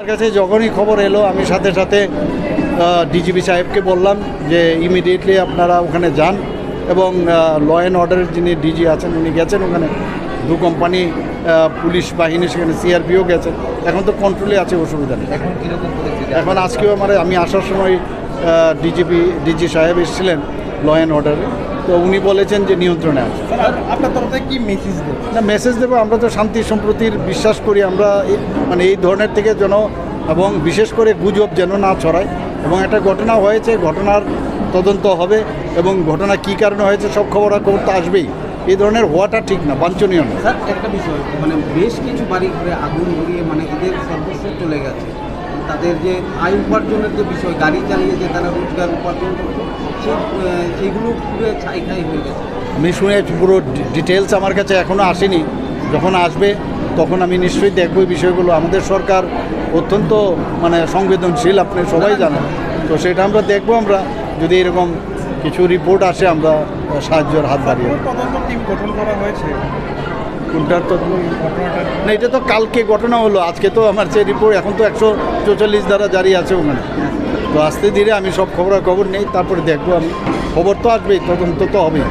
আমার কাছে যখনই খবর এলো আমি সাথে সাথে ডিজিপি সাহেবকে বললাম যে ইমিডিয়েটলি আপনারা ওখানে যান এবং ল অ্যান্ড অর্ডারের যিনি ডিজি আছেন উনি গেছেন ওখানে। দু কোম্পানি পুলিশ বাহিনী সেখানে সিআরপিও গেছেন। এখন তো কন্ট্রোলে আছে অসুবিধা নেই। এখন কীরকম এখন আজকেও আমার আমি আসার সময় ডিজিপি ডিজি সাহেব এসেছিলেন ল অ্যান্ড অর্ডারে তো উনি বলেছেন যে নিয়ন্ত্রণে আছে। আপনার তরফ থেকে কি মেসেজ দেবেন না মেসেজ দেবো আমরা তো শান্তি সম্প্রতির বিশ্বাস করি আমরা মানে এই ধরনের থেকে যেন এবং বিশেষ করে গুজব যেন না ছড়ায়। এবং একটা ঘটনা হয়েছে ঘটনার তদন্ত হবে এবং ঘটনা কী কারণে হয়েছে সব খবরাখবর তো আসবেই। এই ধরনের হওয়াটা ঠিক না বাঞ্ছনীয় না। স্যার একটা বিষয় মানে বেশ কিছু বাড়ি ঘরে আগুন ধরিয়ে মানে এদের সর্বস্ব চলে গেছে। তাদের যে আয় উপার্জনের যে বিষয় গাড়ি চালিয়ে যে তারা রোজগার উপার্জন করতো সেই সেইগুলো পুরো ছাই খাই হয়ে গেছে। আমি শুনেছি পুরো ডিটেলস আমার কাছে এখনও আসেনি। যখন আসবে তখন আমি নিশ্চয়ই দেখব এই বিষয়গুলো। আমাদের সরকার অত্যন্ত মানে সংবেদনশীল আপনি সবাই জানেন। তো সেটা আমরা দেখব আমরা। যদি এরকম কিছু রিপোর্ট আসে আমরা সাহায্যের হাত বাড়িয়ে তদন্ত টিম গঠন করা হয়েছে। তো? না, এটা তো কালকে ঘটনা হলো, আজকে তো আমার যে রিপোর্ট এখন তো একশো চৌচল্লিশ দ্বারা জারি আছে ওখানে। তো আসতে ধীরে আমি সব খবরাখবর নেই, তারপরে দেখব আমি। খবর তো আসবেই, তদন্ত তো হবে